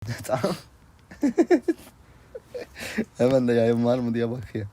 tamam. Hemen de yayın var mı diye bakıyor.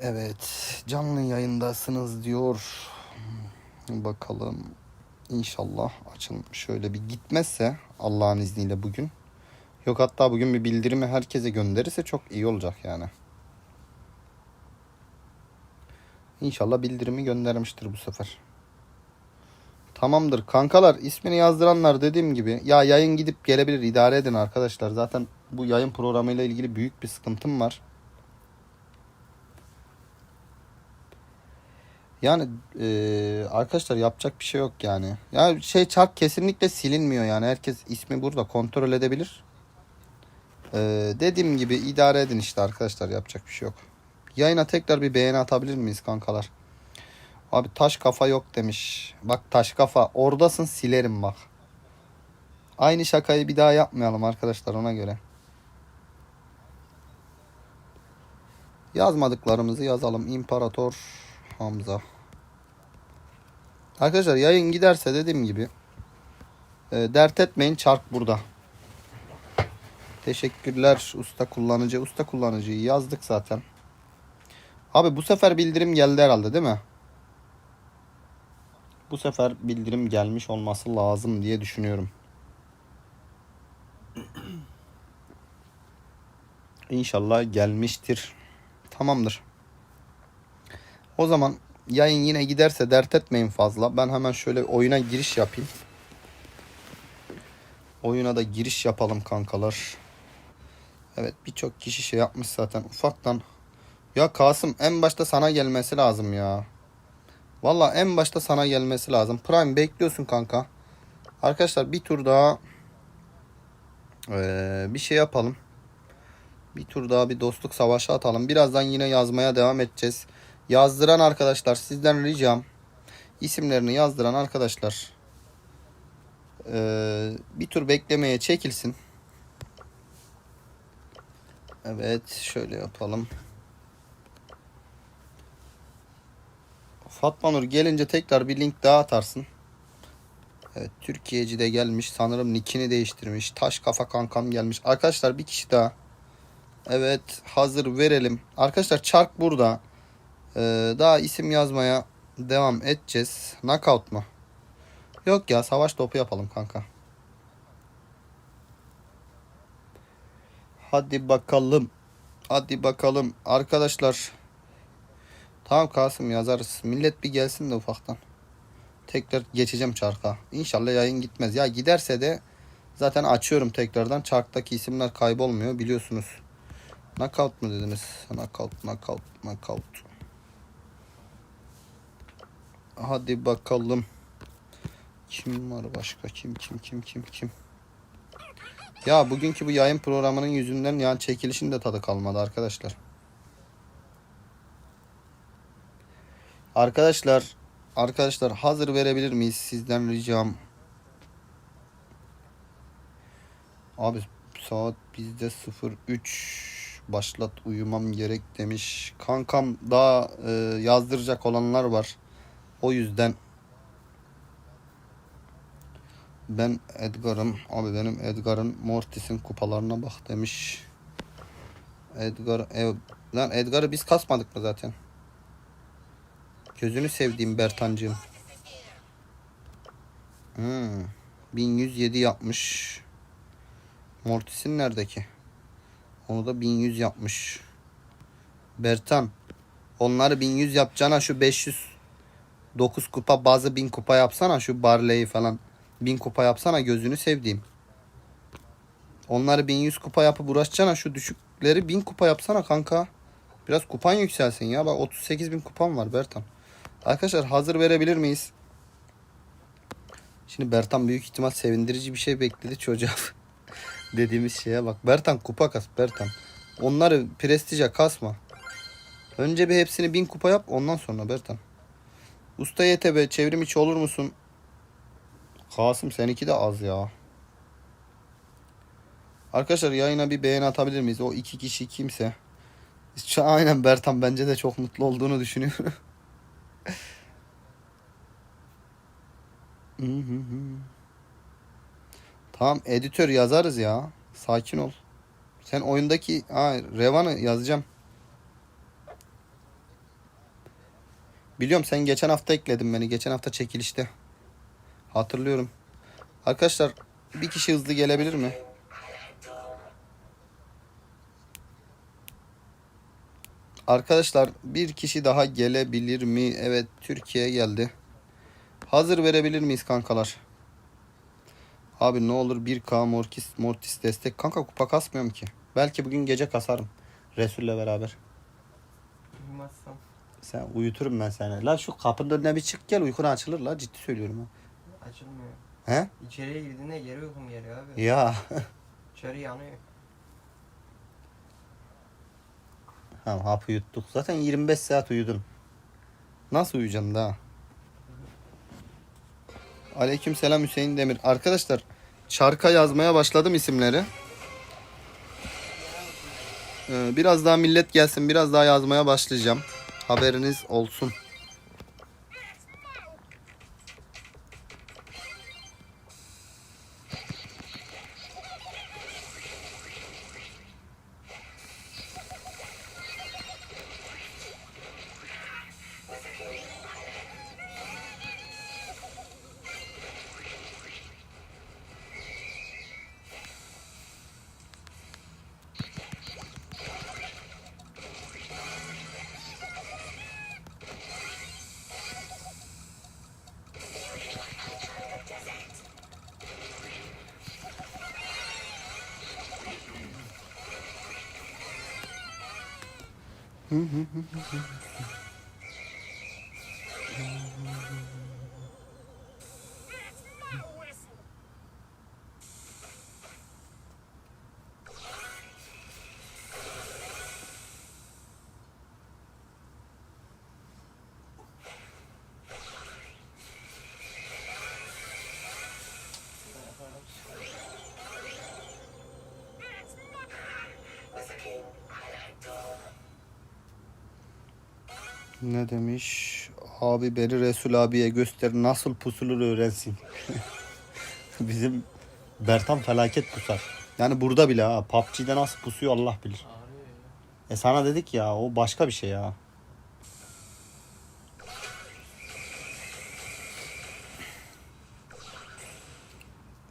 Evet, canlı yayındasınız diyor. Bakalım. İnşallah açın şöyle bir gitmezse Allah'ın izniyle bugün. Yok hatta bugün bir bildirimi herkese gönderirse çok iyi olacak yani. İnşallah bildirimi göndermiştir bu sefer. Tamamdır kankalar ismini yazdıranlar dediğim gibi ya yayın gidip gelebilir idare edin arkadaşlar. Zaten bu yayın programıyla ilgili büyük bir sıkıntım var. Yani eee, arkadaşlar yapacak bir şey yok yani. Ya şey çark kesinlikle silinmiyor yani. Herkes ismi burada kontrol edebilir. Eee, dediğim gibi idare edin işte arkadaşlar yapacak bir şey yok. Yayına tekrar bir beğeni atabilir miyiz kankalar? Abi taş kafa yok demiş. Bak taş kafa oradasın silerim bak. Aynı şakayı bir daha yapmayalım arkadaşlar ona göre. Yazmadıklarımızı yazalım. İmparator Hamza. Arkadaşlar yayın giderse dediğim gibi e, dert etmeyin çark burada. Teşekkürler usta kullanıcı. Usta kullanıcıyı yazdık zaten. Abi bu sefer bildirim geldi herhalde değil mi? Bu sefer bildirim gelmiş olması lazım diye düşünüyorum. İnşallah gelmiştir. Tamamdır. O zaman yayın yine giderse dert etmeyin fazla. Ben hemen şöyle oyuna giriş yapayım. Oyuna da giriş yapalım kankalar. Evet birçok kişi şey yapmış zaten ufaktan. Ya Kasım en başta sana gelmesi lazım ya. Valla en başta sana gelmesi lazım. Prime bekliyorsun kanka. Arkadaşlar bir tur daha eee, bir şey yapalım. Bir tur daha bir dostluk savaşı atalım. Birazdan yine yazmaya devam edeceğiz. Yazdıran arkadaşlar sizden ricam isimlerini yazdıran arkadaşlar eee, bir tur beklemeye çekilsin. Evet şöyle yapalım. Fatma Nur gelince tekrar bir link daha atarsın. Evet Türkiye'ci de gelmiş. Sanırım nickini değiştirmiş. Taş kafa kankam gelmiş. Arkadaşlar bir kişi daha. Evet hazır verelim. Arkadaşlar çark burada. Ee, daha isim yazmaya devam edeceğiz. Knockout mu? Yok ya savaş topu yapalım kanka. Hadi bakalım. Hadi bakalım. Arkadaşlar. Tamam Kasım yazarız. Millet bir gelsin de ufaktan. Tekrar geçeceğim çarka. İnşallah yayın gitmez. Ya giderse de zaten açıyorum tekrardan. Çarktaki isimler kaybolmuyor biliyorsunuz. Knockout mu dediniz? Knockout, knockout, knockout. Hadi bakalım. Kim var başka? Kim kim kim kim kim? Ya bugünkü bu yayın programının yüzünden yani çekilişin de tadı kalmadı arkadaşlar. Arkadaşlar, arkadaşlar hazır verebilir miyiz sizden ricam? Abi saat bizde 03 başlat uyumam gerek demiş. Kankam daha e, yazdıracak olanlar var. O yüzden ben Edgar'ım. Abi benim Edgar'ın Mortis'in kupalarına bak demiş. Edgar ev lan Edgar'ı biz kasmadık mı zaten? Gözünü sevdiğim Bertancığım. Hmm. 1107 yapmış. Mortis'in nerede ki? Onu da 1100 yapmış. Bertan. Onları 1100 yapacağına şu 500 9 kupa bazı 1000 kupa yapsana şu Barley'i falan. 1000 kupa yapsana gözünü sevdiğim. Onları 1100 kupa yapıp uğraşacağına şu düşükleri 1000 kupa yapsana kanka. Biraz kupan yükselsin ya. Bak 38 bin kupan var Bertan. Arkadaşlar hazır verebilir miyiz? Şimdi Bertan büyük ihtimal sevindirici bir şey bekledi çocuğa. Dediğimiz şeye bak. Bertan kupa kas Bertan. Onları prestije kasma. Önce bir hepsini bin kupa yap ondan sonra Bertan. Usta YTB çevrim içi olur musun? Kasım seninki de az ya. Arkadaşlar yayına bir beğeni atabilir miyiz? O iki kişi kimse. Aynen Bertan bence de çok mutlu olduğunu düşünüyorum. Tamam editör yazarız ya. Sakin ol. Sen oyundaki ha, Revan'ı yazacağım. Biliyorum sen geçen hafta ekledin beni. Geçen hafta çekilişte. Hatırlıyorum. Arkadaşlar bir kişi hızlı gelebilir mi? Arkadaşlar bir kişi daha gelebilir mi? Evet Türkiye geldi. Hazır verebilir miyiz kankalar? Abi ne olur 1K Mortis, Mortis destek. Kanka kupa kasmıyorum ki. Belki bugün gece kasarım. Resul'le beraber. Bilmezsem. Sen uyuturum ben seni. La şu kapının önüne bir çık gel uykun açılır la ciddi söylüyorum ha. Açılmıyor. He? İçeriye girdiğinde geri uykum geliyor abi. Ya. İçeri yanıyor. Tamam hapı yuttuk. Zaten 25 saat uyudum. Nasıl uyuyacaksın daha? Aleyküm selam Hüseyin Demir. Arkadaşlar çarka yazmaya başladım isimleri. Ee, biraz daha millet gelsin. Biraz daha yazmaya başlayacağım. Haberiniz olsun. Mm-hmm. Ne demiş? Abi beni Resul abiye göster nasıl pusulur öğrensin. Bizim Bertan felaket pusar. Yani burada bile ha. PUBG'de nasıl pusuyor Allah bilir. E sana dedik ya o başka bir şey ya.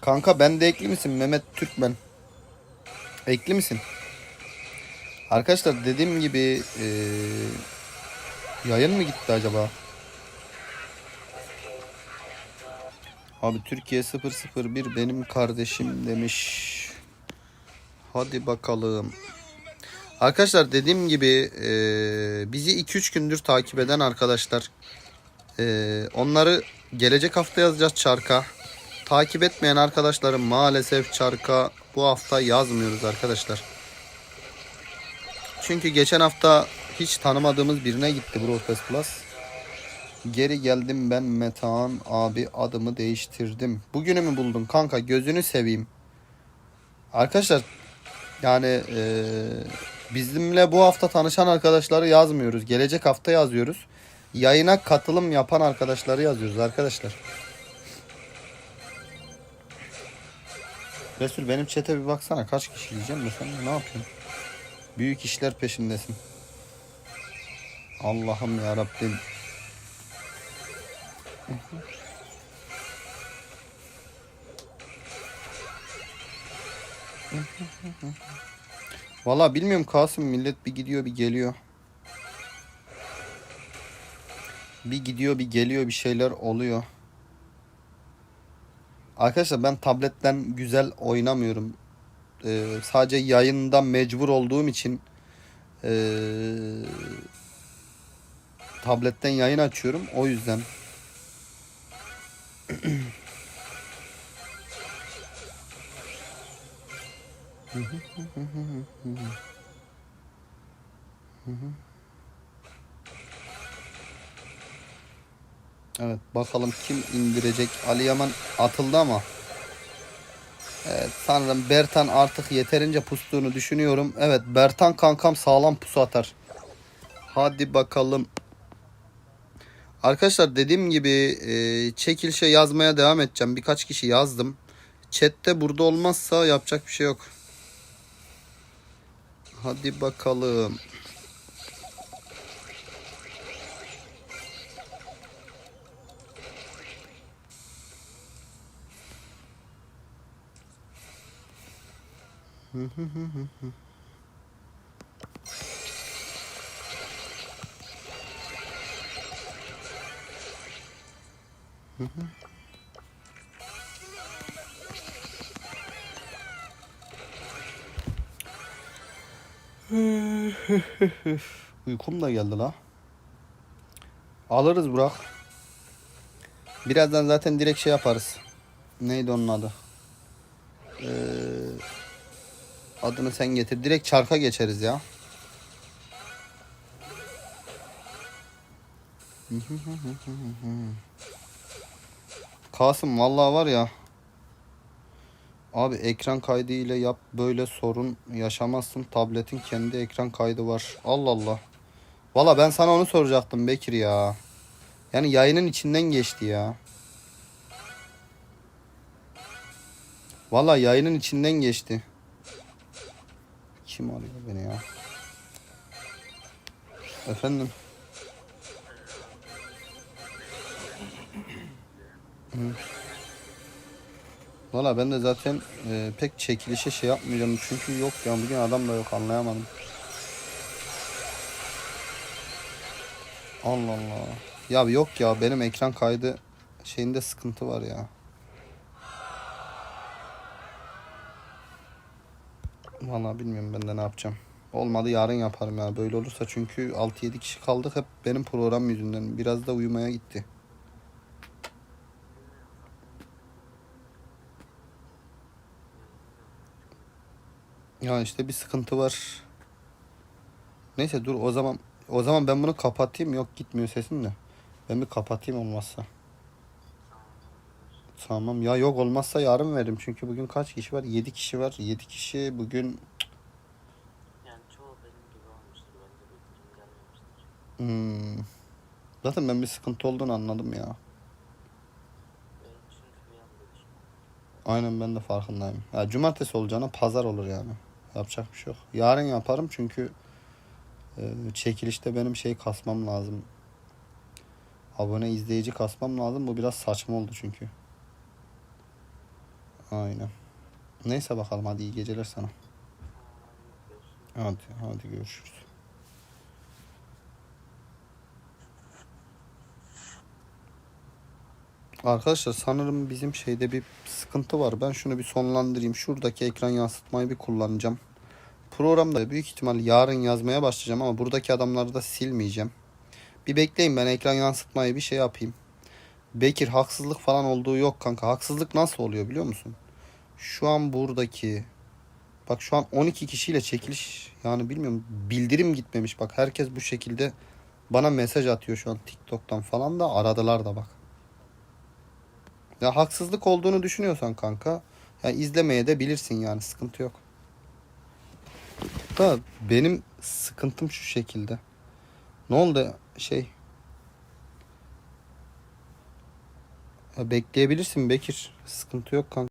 Kanka ben de ekli misin Mehmet Türkmen? Ekli misin? Arkadaşlar dediğim gibi eee, yayın mı gitti acaba? Abi Türkiye 001 benim kardeşim demiş. Hadi bakalım. Arkadaşlar dediğim gibi e, bizi 2-3 gündür takip eden arkadaşlar e, onları gelecek hafta yazacağız çarka. Takip etmeyen arkadaşlarım maalesef çarka bu hafta yazmıyoruz arkadaşlar. Çünkü geçen hafta hiç tanımadığımız birine gitti Pass Plus. Geri geldim ben Metehan abi adımı değiştirdim. Bugünü mü buldun kanka gözünü seveyim. Arkadaşlar yani eee, bizimle bu hafta tanışan arkadaşları yazmıyoruz. Gelecek hafta yazıyoruz. Yayına katılım yapan arkadaşları yazıyoruz arkadaşlar. Resul benim chat'e bir baksana kaç kişi diyeceğim de sen ne yapıyorsun? Büyük işler peşindesin. Allah'ım ya Rabbim. Valla bilmiyorum Kasım millet bir gidiyor bir geliyor. Bir gidiyor bir geliyor bir şeyler oluyor. Arkadaşlar ben tabletten güzel oynamıyorum. Ee, sadece yayında mecbur olduğum için ee, tabletten yayın açıyorum. O yüzden. Evet bakalım kim indirecek. Ali Yaman atıldı ama. Evet sanırım Bertan artık yeterince pustuğunu düşünüyorum. Evet Bertan kankam sağlam pusu atar. Hadi bakalım. Arkadaşlar dediğim gibi e, çekilişe yazmaya devam edeceğim. Birkaç kişi yazdım. Chat'te burada olmazsa yapacak bir şey yok. Hadi bakalım. Uykum da geldi la. Alırız Burak. Birazdan zaten direkt şey yaparız. Neydi onun adı? Ee, adını sen getir. Direkt çarka geçeriz ya. Kasım vallahi var ya. Abi ekran kaydı ile yap böyle sorun yaşamazsın. Tabletin kendi ekran kaydı var. Allah Allah. Valla ben sana onu soracaktım Bekir ya. Yani yayının içinden geçti ya. Valla yayının içinden geçti. Kim arıyor beni ya? Efendim? Valla ben de zaten e, pek çekilişe şey yapmayacağım çünkü yok ya bugün adam da yok anlayamadım. Allah Allah. Ya yok ya benim ekran kaydı şeyinde sıkıntı var ya. Valla bilmiyorum ben de ne yapacağım. Olmadı yarın yaparım ya böyle olursa çünkü 6-7 kişi kaldık hep benim program yüzünden. Biraz da uyumaya gitti. Ya işte bir sıkıntı var. Neyse dur o zaman o zaman ben bunu kapatayım. Yok gitmiyor sesim de. Ben bir kapatayım olmazsa. Tamam ya yok olmazsa yarın veririm. Çünkü bugün kaç kişi var? 7 kişi var. 7 kişi bugün Yani çoğu benim gibi olmuştur. Bence bildirim gelmemiştir. hmm, zaten ben bir sıkıntı olduğunu anladım ya. Benim çünkü bir anda düştüm. Aynen ben de farkındayım. Ya cumartesi olacağına pazar olur yani. Yapacak bir şey yok. Yarın yaparım çünkü e, çekilişte benim şey kasmam lazım. Abone izleyici kasmam lazım. Bu biraz saçma oldu çünkü. Aynen. Neyse bakalım hadi iyi geceler sana. Hadi hadi görüşürüz. Arkadaşlar sanırım bizim şeyde bir sıkıntı var. Ben şunu bir sonlandırayım. Şuradaki ekran yansıtmayı bir kullanacağım. Programda büyük ihtimal yarın yazmaya başlayacağım ama buradaki adamları da silmeyeceğim. Bir bekleyin ben ekran yansıtmayı bir şey yapayım. Bekir haksızlık falan olduğu yok kanka. Haksızlık nasıl oluyor biliyor musun? Şu an buradaki bak şu an 12 kişiyle çekiliş yani bilmiyorum bildirim gitmemiş bak herkes bu şekilde bana mesaj atıyor şu an TikTok'tan falan da aradılar da bak. Ya haksızlık olduğunu düşünüyorsan kanka ya izlemeye de bilirsin yani sıkıntı yok. Da benim sıkıntım şu şekilde. Ne oldu şey? Ya bekleyebilirsin Bekir. Sıkıntı yok kanka.